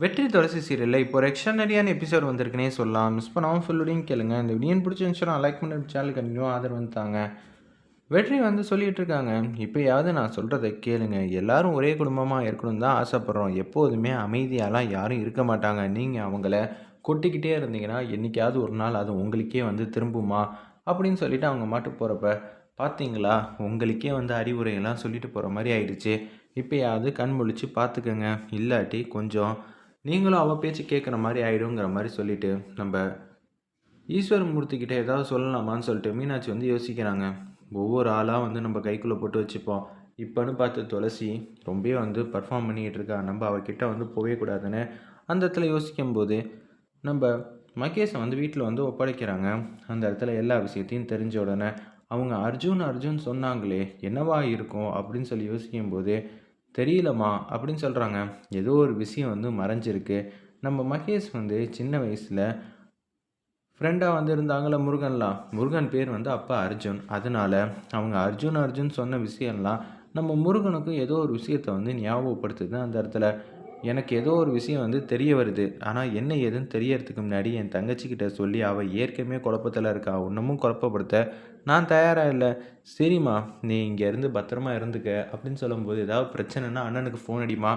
வெற்றி துளசி சீரியலில் இப்போ ஒரு எக்ஸ்ட்ரானரியான எபிசோட் வந்திருக்குனே சொல்லலாம். மிஸ் பண்ணாமல் ஃபுல்லுடையும் கேளுங்க. இந்த வீடியன் பிடிச்சிருந்துச்சுன்னா லைக் பண்ணி சேனல் கண்டினியூ ஆதரவு வந்துட்டாங்க வெற்றி வந்து சொல்லிகிட்டு இருக்காங்க. இப்போயாவது நான் சொல்கிறத கேளுங்க. எல்லாரும் ஒரே குடும்பமாக இருக்கணும் தான் ஆசைப்பட்றோம். எப்போதுமே அமைதியாலாம் யாரும் இருக்க மாட்டாங்க. நீங்கள் அவங்கள கொட்டிக்கிட்டே இருந்தீங்கன்னா என்றைக்காவது ஒரு நாள் அது உங்களுக்கே வந்து திரும்புமா? அப்படின்னு சொல்லிவிட்டு அவங்க மாட்டு போகிறப்ப பார்த்தீங்களா உங்களுக்கே வந்து அறிவுரையெல்லாம் சொல்லிட்டு போகிற மாதிரி ஆயிடுச்சு. இப்போயாவது கண் முழிச்சு பார்த்துக்கோங்க இல்லாட்டி கொஞ்சம் நீங்களும் அவள் பேச்சு கேட்குற மாதிரி ஆயிடுங்கிற மாதிரி சொல்லிட்டு நம்ம ஈஸ்வரமூர்த்திக்கிட்ட ஏதாவது சொல்லலாமான்னு சொல்லிட்டு மீனாட்சி வந்து யோசிக்கிறாங்க. ஒவ்வொரு ஆளாக வந்து நம்ம கைக்குள்ளே போட்டு வச்சுப்போம். இப்போன்னு பார்த்து துளசி ரொம்ப வந்து பர்ஃபார்ம் பண்ணிக்கிட்டு இருக்கா. நம்ம அவகிட்ட வந்து போகவே கூடாதுன்னு அந்த இடத்துல யோசிக்கும் போது நம்ம மகேஷை வந்து வீட்டில் வந்து ஒப்படைக்கிறாங்க. அந்த இடத்துல எல்லா விஷயத்தையும் தெரிஞ்ச உடனே அவங்க அர்ஜுன் அர்ஜுன் சொன்னாங்களே என்னவா இருக்கும் அப்படின்னு சொல்லி யோசிக்கும் போது தெரியலம்மா அப்படின்னு சொல்கிறாங்க ஏதோ ஒரு விஷயம் வந்து மறைஞ்சிருக்கு. நம்ம மகேஷ் வந்து சின்ன வயசில் ஃப்ரெண்டாக வந்து இருந்தாங்கள முருகன்லாம் முருகன் பேர் வந்து அப்பா அர்ஜுன். அதனால அவங்க அர்ஜுன் அர்ஜுன் சொன்ன விஷயம்லாம் நம்ம முருகனுக்கும் ஏதோ ஒரு விஷயத்தை வந்து ஞாபகப்படுத்துது அந்த இடத்துல. எனக்கு ஏதோ ஒரு விஷயம் வந்து தெரிய வருது. ஆனால் என்ன ஏதுன்னு தெரியறதுக்கு முன்னாடி என் தங்கச்சிக்கிட்ட சொல்லி அவள் ஏற்கனவே குழப்பத்தில் இருக்கா. இன்னமும் குழப்பப்படுத்த நான் தயாராக இல்லை. சரிம்மா நீ இங்கேருந்து பத்திரமா இருந்துக்க அப்படின்னு சொல்லும்போது ஏதாவது பிரச்சனைனா அண்ணனுக்கு ஃபோன் அடிமா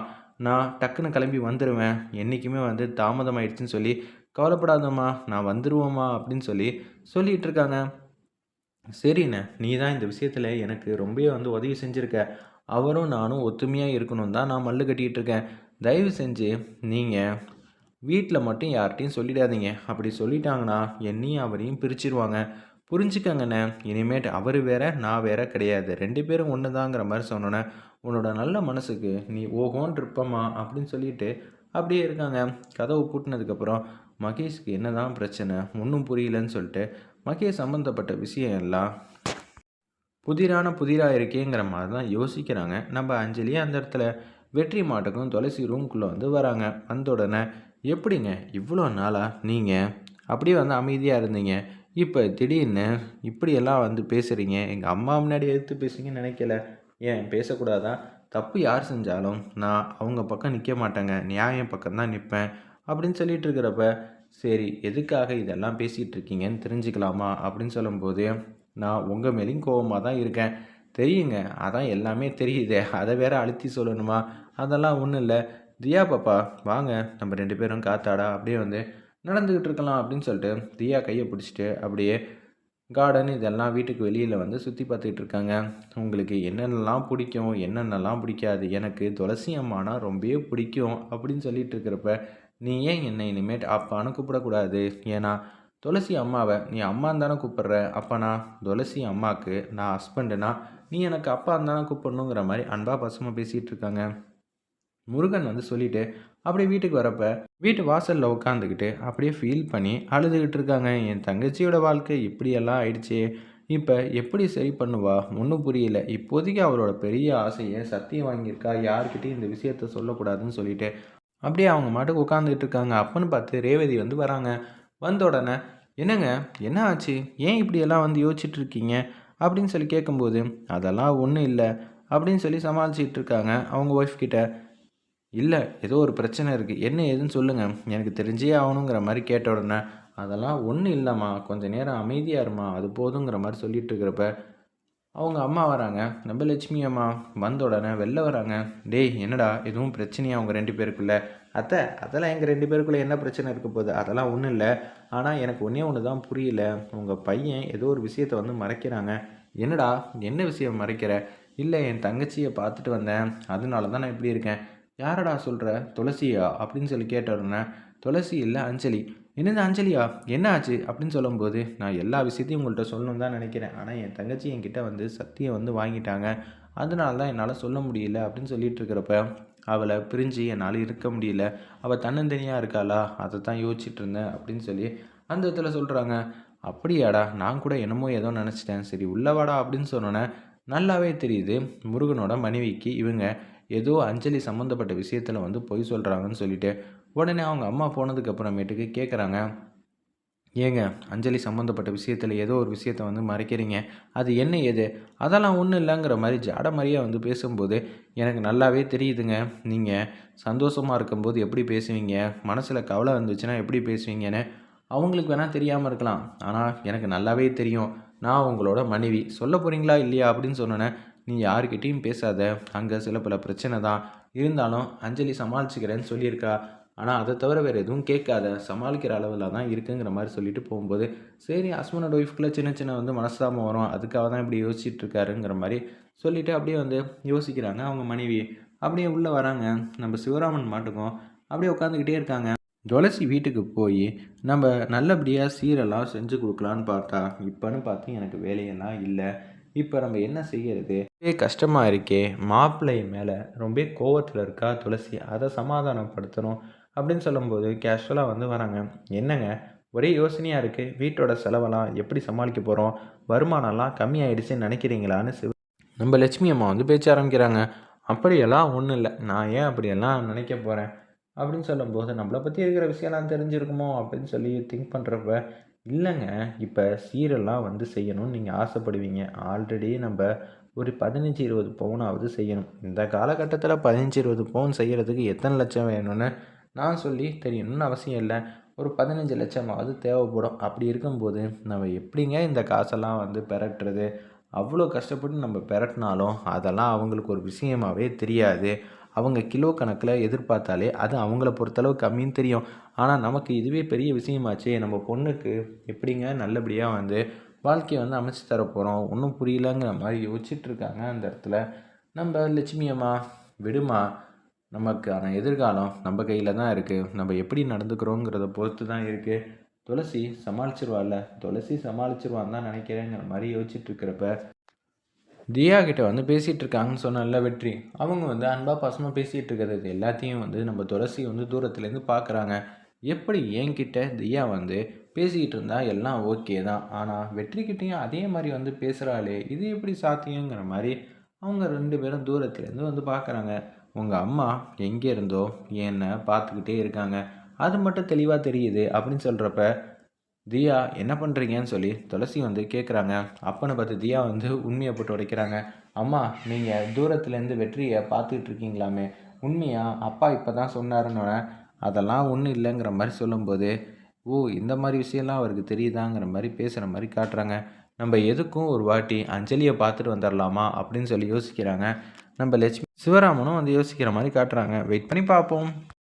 நான் டக்குன்னு கிளம்பி வந்துடுவேன் என்றைக்குமே வந்து தாமதமாயிடுச்சுன்னு சொல்லி கவலைப்படாதம்மா நான் வந்துடுவோம்மா அப்படின்னு சொல்லி சொல்லிகிட்டு இருக்காங்க. சரிண்ணே நீ தான் இந்த விஷயத்தில் எனக்கு ரொம்பவே வந்து உதவி செஞ்சுருக்க. அவரும் நானும் ஒத்துமையாக இருக்கணும் தான் நான் மல்லு கட்டிகிட்டு இருக்கேன். தயவு செஞ்சு நீங்கள் வீட்டில் மட்டும் யார்கிட்டையும் சொல்லிடாதீங்க. அப்படி சொல்லிட்டாங்கன்னா என்னையும் அவரையும் பிரிச்சிருவாங்க. புரிஞ்சுக்கங்கண்ணே. இனிமேட்டு அவர் வேற நான் வேற கிடையாது. ரெண்டு பேரும் ஒன்று தாங்கிற மாதிரி சொன்னோன்னே உன்னோட நல்ல மனசுக்கு நீ ஓஹோன் இருப்பம்மா அப்படின்னு சொல்லிட்டு அப்படியே இருக்காங்க. கதவு பூட்டினதுக்கப்புறம் மகேஷ்க்கு என்னதான் பிரச்சனை ஒன்றும் புரியலன்னு சொல்லிட்டு மகேஷ் சம்மந்தப்பட்ட விஷயம் எல்லாம் புதிரான புதிராக இருக்கேங்கிற மாதிரி தான் யோசிக்கிறாங்க. நம்ம அஞ்சலியே அந்த இடத்துல வெற்றி மாட்டுக்கும் துளசி ரூம்குள்ளே வந்து வராங்க. வந்த உடனே எப்படிங்க? இவ்வளோ நாளாக நீங்கள் அப்படியே வந்து அமைதியாக இருந்தீங்க. இப்போ திடீர்னு இப்படியெல்லாம் வந்து பேசுகிறீங்க எங்கள் அம்மா முன்னாடி எடுத்து பேசுறீங்கன்னு நினைக்கல. ஏன்? பேசக்கூடாதா? தப்பு யார் செஞ்சாலும் நான் அவங்க பக்கம் நிற்க மாட்டேங்க. நியாயம் பக்கம் தான் நிற்பேன் அப்படின்னு சொல்லிட்டு இருக்கிறப்ப சரி எதுக்காக இதெல்லாம் பேசிகிட்டு இருக்கீங்கன்னு தெரிஞ்சுக்கலாமா? அப்படின்னு சொல்லும்போது நான் உங்கள் மேலேயும் கோபமாக தான் இருக்கேன். தெரியுங்க அதான் எல்லாமே தெரியுதே. அதை வேற அழுத்தி சொல்லணுமா? அதெல்லாம் ஒன்றும் இல்லை. தியா பாப்பா வாங்க நம்ம ரெண்டு பேரும் காத்தாடா அப்படியே வந்து நடந்துக்கிட்டு இருக்கலாம் அப்படின்னு சொல்லிட்டு தியா கையை பிடிச்சிட்டு அப்படியே கார்டன் இதெல்லாம் வீட்டுக்கு வெளியில் வந்து சுற்றி பார்த்துக்கிட்டு இருக்காங்க. உங்களுக்கு என்னென்னலாம் பிடிக்கும் என்னென்னலாம் பிடிக்காது எனக்கு துளசி அம்மானா ரொம்பவே பிடிக்கும் அப்படின்னு சொல்லிட்டு இருக்கிறப்ப நீ ஏன் என்னை இனிமேட் அப்பான்னு கூப்பிடக்கூடாது? ஏன்னா துளசி அம்மாவை நீ அம்மாந்தானே தானே கூப்பிட்ற. அப்பனா துளசி அம்மாவுக்கு நான் ஹஸ்பண்டுனா நீ எனக்கு அப்பா தானே கூப்பிடணுங்கிற மாதிரி அன்பாக பசமாக பேசிகிட்டு இருக்காங்க. முருகன் வந்து சொல்லிட்டு அப்படியே வீட்டுக்கு வரப்ப வீட்டு வாசலில் உட்காந்துக்கிட்டு அப்படியே ஃபீல் பண்ணி அழுதுகிட்டு இருக்காங்க. என் தங்கச்சியோட வாழ்க்கை இப்படியெல்லாம் ஆயிடுச்சு. இப்போ எப்படி சரி பண்ணுவா? ஒன்றும் புரியல. இப்போதைக்கு அவரோட பெரிய ஆசையை சத்தியம் வாங்கியிருக்கா? யார்கிட்டையும் இந்த விஷயத்த சொல்லக்கூடாதுன்னு சொல்லிட்டு அப்படியே அவங்க மாட்டுக்கு உட்காந்துக்கிட்டு இருக்காங்க. அப்பன்னு பார்த்து ரேவதி வந்து வராங்க. வந்த உடனே என்னங்க? என்ன ஆச்சு? ஏன் இப்படியெல்லாம் வந்து யோசிச்சுட்டு இருக்கீங்க? அப்படின்னு சொல்லி கேட்கும்போது அதெல்லாம் ஒன்றும் இல்லை. அப்படின்னு சொல்லி சமாளிச்சிட்டு இருக்காங்க அவங்க ஒய்ஃப் கிட்ட. இல்லை ஏதோ ஒரு பிரச்சனை இருக்குது என்ன ஏதுன்னு சொல்லுங்கள் எனக்கு தெரிஞ்சே ஆகணுங்கிற மாதிரி கேட்ட உடனே அதெல்லாம் ஒன்றும் இல்லைம்மா. கொஞ்சம் நேரம் அமைதியாக இருமா. அது போதுங்கிற மாதிரி சொல்லிகிட்ருக்கிறப்ப அவங்க அம்மா வராங்க. நம்ம லட்சுமி அம்மா வந்த உடனே வெளில வராங்க. டேய் என்னடா? எதுவும் பிரச்சனையா அவங்க ரெண்டு பேருக்குள்ளே? அத்தை அதெல்லாம் எங்கள் ரெண்டு பேருக்குள்ளே என்ன பிரச்சனை இருக்க போகுது? அதெல்லாம் ஒன்றும் இல்லை. ஆனால் எனக்கு ஒன்றே ஒன்று தான் புரியல. உங்கள் பையன் ஏதோ ஒரு விஷயத்தை வந்து மறைக்கிறாங்க. என்னடா? என்ன விஷயம் மறைக்கிற? இல்லை என் தங்கச்சியை பார்த்துட்டு வந்தேன். அதனால தான் நான் இப்படி இருக்கேன். யாரடா சொல்கிற துளசியா? அப்படின்னு சொல்லி கேட்ட உடனே துளசி இல்லை அஞ்சலி. என்னது அஞ்சலியா? என்ன ஆச்சு? அப்படின்னு சொல்லும்போது நான் எல்லா விஷயத்தையும் உங்கள்கிட்ட சொல்லணும் தான் நினைக்கிறேன். ஆனால் என் தங்கச்சி என்கிட்ட வந்து சத்தியம் வந்து வாங்கிட்டாங்க. அதனால தான் என்னால் சொல்ல முடியல அப்படின்னு சொல்லிட்டு இருக்கிறப்ப அவளை பிரிஞ்சு என்னால் இருக்க முடியல. அவள் தன்னந்தனியாக இருக்காளா? அதை தான் யோசிச்சுட்டு இருந்தேன் அப்படின்னு சொல்லி அந்த இடத்துல சொல்கிறாங்க அப்படியாடா நான் கூட என்னமோ ஏதோ நினச்சிட்டேன். சரி உள்ளவாடா அப்படின்னு சொன்னோன்னே நல்லாவே தெரியுது. முருகனோட மனைவிக்கு இவங்க ஏதோ அஞ்சலி சம்மந்தப்பட்ட விஷயத்தில் வந்து பொய் சொல்கிறாங்கன்னு சொல்லிட்டு உடனே அவங்க அம்மா போனதுக்கு அப்புறமேட்டுக்கு கேட்குறாங்க ஏங்க அஞ்சலி சம்மந்தப்பட்ட விஷயத்தில் ஏதோ ஒரு விஷயத்த வந்து மறைக்கிறீங்க. அது என்ன ஏது? அதெல்லாம் ஒன்றும் இல்லைங்கிற மாதிரி ஜாட மாதிரியே வந்து பேசும்போது எனக்கு நல்லாவே தெரியுதுங்க. நீங்கள் சந்தோஷமாக இருக்கும்போது எப்படி பேசுவீங்க? மனசில் கவலை வந்துச்சுன்னா எப்படி பேசுவீங்கன்னு அவங்களுக்கு வேணால் தெரியாமல் இருக்கலாம். ஆனால் எனக்கு நல்லாவே தெரியும். நான் உங்களோட மனைவி. சொல்ல போகிறீங்களா இல்லையா அப்படின்னு சொன்னோன்னே நீ யாருக்கிட்டேயும் பேசாத. அங்கே சில பல பிரச்சனை தான். இருந்தாலும் அஞ்சலி சமாளிச்சுக்கிறேன்னு சொல்லியிருக்கா. ஆனால் அதை தவிர வேறு எதுவும் கேட்காத. சமாளிக்கிற அளவில் தான் இருக்குங்கிற மாதிரி சொல்லிட்டு போகும்போது சரி ஹஸ்பண்டோட ஒய்ஃப்குள்ளே சின்ன சின்ன வந்து மனஸ்தாபம் வரும். அதுக்காக தான் இப்படி யோசிச்சுட்டு இருக்காருங்கிற மாதிரி சொல்லிவிட்டு அப்படியே வந்து யோசிக்கிறாங்க அவங்க மனைவி. அப்படியே உள்ளே வராங்க. நம்ம சிவராமன் மாட்டுக்கும் அப்படியே உட்காந்துக்கிட்டே இருக்காங்க. துளசி வீட்டுக்கு போய் நம்ம நல்லபடியாக சீரெல்லாம் செஞ்சு கொடுக்கலான்னு பார்த்தா இப்போன்னு பார்த்து எனக்கு வேலையெல்லாம் இல்லை. இப்போ நம்ம என்ன செய்யறது? கஷ்டமாக இருக்கே. மாப்பிள்ளை மேலே ரொம்ப கோவத்தில் இருக்கா துளசி? அதை சமாதானப்படுத்தணும் அப்படின்னு சொல்லும்போது கேஷுவலாக வந்து வராங்க. என்னங்க? ஒரே யோசனையாக இருக்குது வீட்டோட செலவெல்லாம் எப்படி சமாளிக்க போகிறோம் வருமானம்லாம் கம்மியாயிடுச்சுன்னு நினைக்கிறீங்களான்னு சிவ நம்ம லட்சுமி அம்மா வந்து பேச்ச ஆரம்பிக்கிறாங்க. அப்படியெல்லாம் ஒன்றும் இல்லை. நான் ஏன் அப்படியெல்லாம் நினைக்க போகிறேன் அப்படின்னு சொல்லும்போது நம்மளை பற்றி இருக்கிற விஷயம்லாம் தெரிஞ்சிருக்குமோ அப்படின்னு சொல்லி திங்க் பண்ணுறப்ப இல்லைங்க. இப்போ சீரெல்லாம் வந்து செய்யணும்னு நீங்கள் ஆசைப்படுவீங்க. ஆல்ரெடி நம்ம ஒரு பதினஞ்சு இருபது பவுனாவது செய்யணும். இந்த காலகட்டத்தில் பதினஞ்சு இருபது பவுன் செய்கிறதுக்கு எத்தனை லட்சம் வேணும்னு நான் சொல்லி தெரியணும்னு அவசியம் இல்லை. ஒரு பதினஞ்சு லட்சமாவது தேவைப்படும். அப்படி இருக்கும்போது நம்ம எப்படிங்க இந்த காசெல்லாம் வந்து பெரட்டுறது? அவ்வளோ கஷ்டப்பட்டு நம்ம பெரட்டினாலும் அதெல்லாம் அவங்களுக்கு ஒரு விஷயமாவே தெரியாது. அவங்க கிலோ கணக்கில் எதிர்பார்த்தாலே அது அவங்கள பொறுத்தளவு கம்மின்னு தெரியும். ஆனால் நமக்கு இதுவே பெரிய விஷயமாச்சே நம்ம பொண்ணுக்கு எப்படிங்க நல்லபடியாக வந்து வாழ்க்கையை வந்து அமைச்சு தர போகிறோம் ஒன்றும் புரியலங்கிற மாதிரி யோசிச்சுட்ருக்காங்க அந்த இடத்துல. நம்ம லட்சுமி அம்மா விடுமா? நமக்கான எதிர்காலம் நம்ம கையில் தான் இருக்குது நம்ம எப்படி நடந்துக்கிறோங்கிறத பொறுத்து தான் இருக்குது துளசி சமாளிச்சிருவாள்ல? துளசி சமாளிச்சிருவான்னு தான் நினைக்கிறேங்கிற மாதிரி யோசிச்சுட்ருக்கிறப்ப தியா கிட்ட வந்து பேசிகிட்டு இருக்காங்கன்னு சொன்னால வெற்றி. அவங்க வந்து அன்பாக பாசமாக பேசிகிட்டு இருக்கிறது எல்லாத்தையும் வந்து நம்ம துளசி வந்து தூரத்துலேருந்து பார்க்குறாங்க எப்படி என்கிட்ட தியா வந்து பேசிக்கிட்டு இருந்தா எல்லாம் ஓகே தான். ஆனால் வெற்றிக்கிட்டேயும் அதே மாதிரி வந்து பேசுகிறாளே இது எப்படி சாத்தியங்கிற மாதிரி அவங்க ரெண்டு பேரும் தூரத்துலேருந்து வந்து பார்க்குறாங்க உங்கள் அம்மா எங்கே இருந்தோ என்னை பார்த்துக்கிட்டே இருக்காங்க. அது மட்டும் தெளிவாக தெரியுது அப்படின்னு சொல்கிறப்ப தியா என்ன பண்ணுறீங்கன்னு சொல்லி துளசி வந்து கேட்குறாங்க அப்பனை பார்த்து தியா வந்து உண்மையை போட்டு உடைக்கிறாங்க. அம்மா நீங்கள் தூரத்துலேருந்து வெற்றியை பார்த்துக்கிட்டு இருக்கீங்களாமே. உண்மையா? அப்பா இப்போ தான் சொன்னாருன்னு அதெல்லாம் ஒன்றும் இல்லைங்கிற மாதிரி சொல்லும்போது ஓ இந்த மாதிரி விஷயம்லாம் அவருக்கு தெரியுதாங்கிற மாதிரி பேசுகிற மாதிரி காட்டுறாங்க. நம்ம எதுக்கும் ஒரு வாட்டி அஞ்சலியை பார்த்துட்டு வந்துடலாமா அப்படின்னு சொல்லி யோசிக்கிறாங்க. நம்ம லட்சுமி சிவராமனும் வந்து யோசிக்கிற மாதிரி காட்டுறாங்க. வெயிட் பண்ணி பார்ப்போம்.